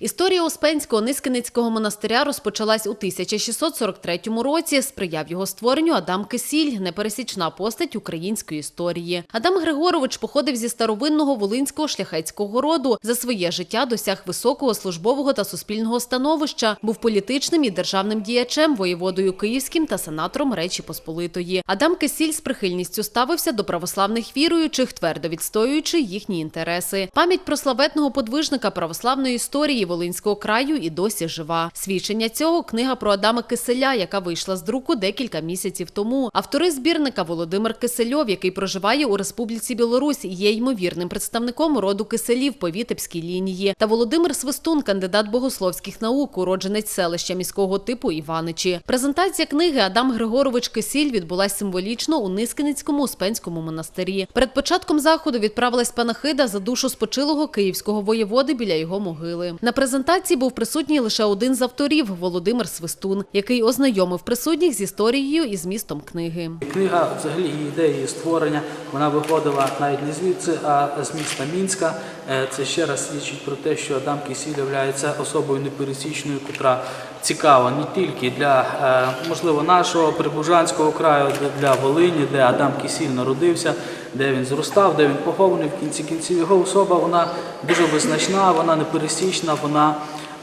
Історія Успенського Нискиницького монастиря розпочалась у 1643 році. Сприяв його створенню Адам Кисіль, непересічна постать української історії. Адам Григорович походив зі старовинного волинського шляхетського роду. За своє життя досяг високого службового та суспільного становища. Був політичним і державним діячем, воєводою Київським та сенатором Речі Посполитої. Адам Кисіль з прихильністю ставився до православних віруючих, твердо відстоюючи їхні інтереси. Пам'ять про славетного подвижника православної історії Волинського краю і досі жива. Свідчення цього книга про Адама Киселя, яка вийшла з друку декілька місяців тому. Автори збірника Володимир Кисельов, який проживає у Республіці Білорусь, є ймовірним представником роду Киселів по Вітебській лінії. Та Володимир Свистун, кандидат богословських наук, уродженець селища міського типу Іваничі. Презентація книги Адам Григорович Кисіль відбулась символічно у Нискиницькому Успенському монастирі. Перед початком заходу відправилась панахида за душу спочилого київського воєводи біля його могили. На презентації був присутній лише один з авторів Володимир Свистун, який ознайомив присутніх з історією і змістом книги. Книга, взагалі, її ідея створення, вона виходила навіть не звідси, а з міста Мінська. Е, Це ще раз свідчить про те, що Адам Кисіль є особою непересічною, котра цікава не тільки для, е, можливо, нашого прибужанського краю, для Волині, де Адам Кисіль народився, де він зростав, де він похований. В кінці кінців його особа вона дуже визначна, вона непересічна, вона.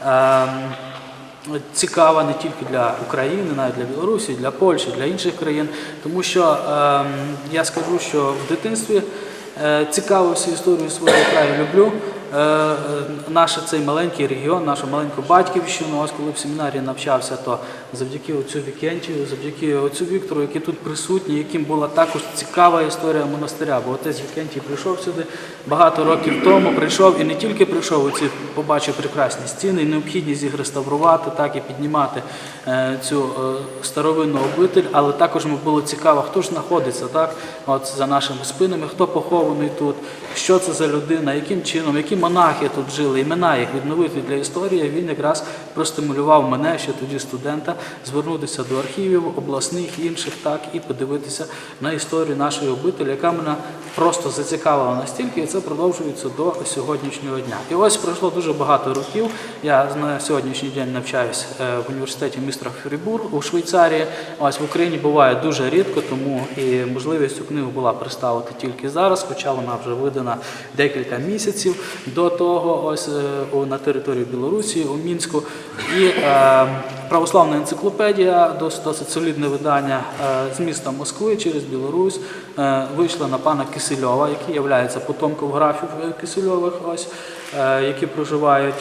ем, цікава не тільки для України, навіть для Білорусі, для Польщі, для інших країн. Тому що ем, я скажу, що в дитинстві цікавився історією свого краю, люблю. Е, е, наш цей маленький регіон, нашу маленьку батьківщину. Ось коли в семінарі навчався, то завдяки оцю Вікентію, завдяки оцю Віктору, які тут присутні, яким була також цікава історія монастиря. Бо отець Вікентій прийшов сюди багато років тому, прийшов і не тільки прийшов, оці побачив прекрасні стіни, і необхідність їх реставрувати, так і піднімати е, цю старовинну обитель, але також йому було цікаво, хто ж знаходиться так, от за нашими спинами, хто похований тут, що це за людина, яким чином, які монахи тут жили, імена їх відновити для історії. Він якраз простимулював мене ще тоді студента звернутися до архівів обласних інших, так і подивитися на історію нашої обителі, яка мене просто зацікавила настільки, і це продовжується до сьогоднішнього дня. І ось пройшло дуже багато років. Я на сьогоднішній день навчаюсь е, в університеті містра Фрібур у Швейцарії. Ось в Україні буває дуже рідко, тому і можливість цю книгу була представити тільки зараз, хоча вона вже видана декілька місяців до того, ось е, на території Білорусі, у Мінську. І е, православна енциклопедія, досить, солідне видання е, з міста Москви через Білорусь, е, вийшла на пана Кисельова, який є потомком графів Кисельових, ось, які проживають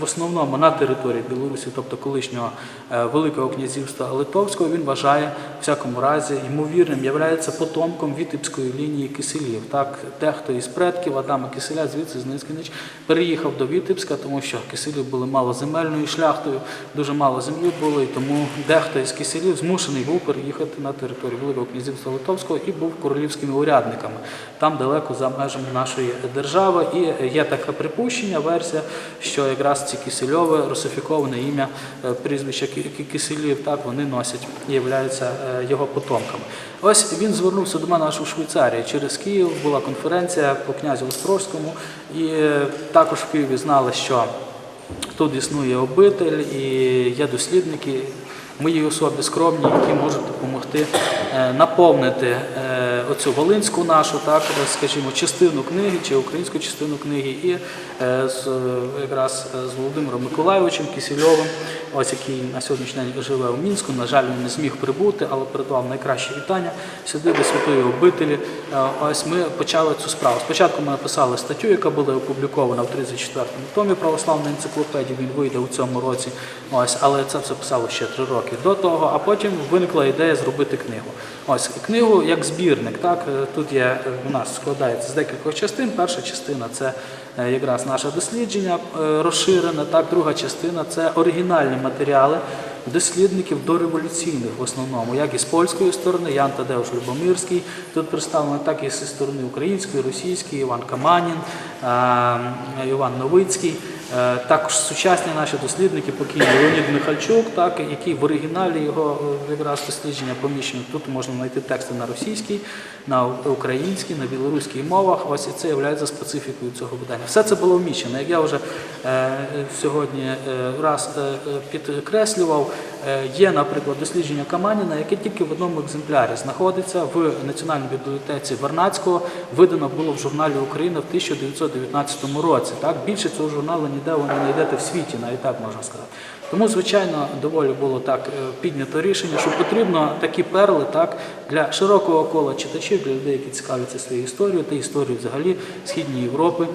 в основному на території Білорусі, тобто колишнього е, Великого князівства Литовського. Він вважає, в всякому разі, ймовірним, являється потомком Вітебської лінії Киселів. Так, дехто із предків Адама Киселя звідси з Низкинич переїхав до Вітебська, тому що киселів були малоземельною шляхтою, дуже мало землі було, і тому дехто із киселів змушений був переїхати на територію Великого князівства Литовського і був королівськими урядниками там далеко за межами нашої держави. І є таке припущення, версія, що якраз ці кисельове русифіковане ім'я е, прізвища Ки- Ки- киселів, так вони носять і являються е, його потомками. Ось він звернувся до мене аж у Швейцарії через Київ. Була конференція по князю Острозькому, і е, також в Києві знали, що Тут існує обитель і є дослідники моїй особі скромні, які можуть допомогти наповнити оцю волинську нашу, так е, скажімо, частину книги чи українську частину книги, і е, з е, якраз е, з Володимиром Миколайовичем Кисельовим, ось який на сьогоднішній день живе у мінську. На жаль, він не зміг прибути, але передавав найкращі вітання сюди до святої обителі. Е, Ось ми почали цю справу. Спочатку ми написали статтю, яка була опублікована в 34-му томі православної енциклопедії. Він вийде у цьому році. Ось, але це все писало ще три роки до того. А потім виникла ідея зробити книгу. Ось книгу як збірник. Так Е, тут є е, у нас складається з декількох частин. Перша частина це е, якраз наше дослідження розширене. Так, друга частина це оригінальні матеріали дослідників дореволюційних в основному, як і з польської сторони, Ян Тадеуш Любомирський тут представлено, так і зі сторони української, російської, Іван Каманін, е, Іван Новицький. Е, Також сучасні наші дослідники, покійний Леонід Михальчук, так, який в оригіналі його е, якраз дослідження поміщено. Тут можна знайти тексти на російській, на українській, на білоруській мовах. Ось і це є специфікою цього видання. Все це було вміщено. Як я вже е, сьогодні е, раз підкреслював, є, наприклад, дослідження Каманіна, яке тільки в одному екземплярі знаходиться в Національній бібліотеці Вернадського. Видано було в журналі Україна в 1919 році. Так більше цього журналу ніде ви не знайдете в світі, навіть так можна сказати. Тому, звичайно, доволі було так е, піднято рішення, що потрібно такі перли так для широкого кола читачів, для людей, які цікавляться своєю історією та історією взагалі Східної Європи.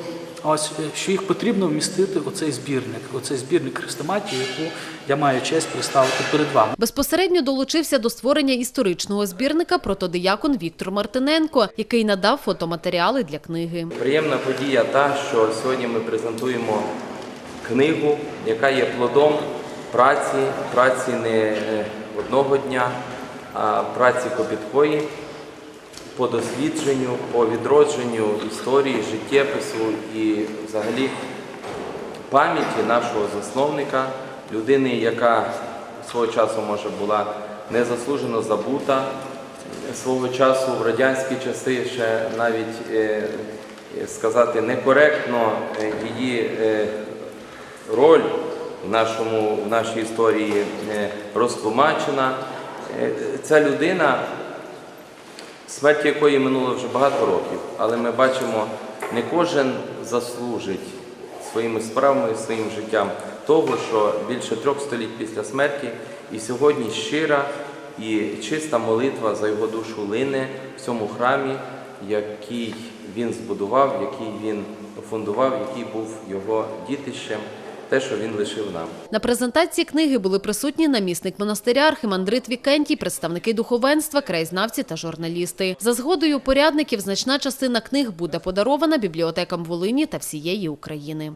Ось е, що їх потрібно вмістити у цей збірник, у цей збірник хрестоматії, яку я маю честь представити перед вами. Безпосередньо долучився до створення історичного збірника протодиякон Віктор Мартиненко, який надав фотоматеріали для книги. Приємна подія та, що сьогодні ми презентуємо книгу, яка є плодом праці, праці не е, одного дня, а праці копіткої по дослідженню, по відродженню історії, життєпису і взагалі пам'яті нашого засновника, людини, яка свого часу може була незаслужено забута. Свого часу в радянські часи ще навіть е, е, сказати некоректно е, її роль в, нашому, в нашій історії розтлумачена. Ця людина смерть якої минуло вже багато років, але ми бачимо, не кожен заслужить своїми справами, своїм життям того, що більше трьох століть після смерті, і сьогодні щира і чиста молитва за його душу лине в цьому храмі, який він збудував, який він фундував, який був його дітищем, те, що він лишив нам. На презентації книги були присутні намісник монастиря архимандрит Вікентій, представники духовенства, краєзнавці та журналісти. За згодою порядників значна частина книг буде подарована бібліотекам Волині та всієї України.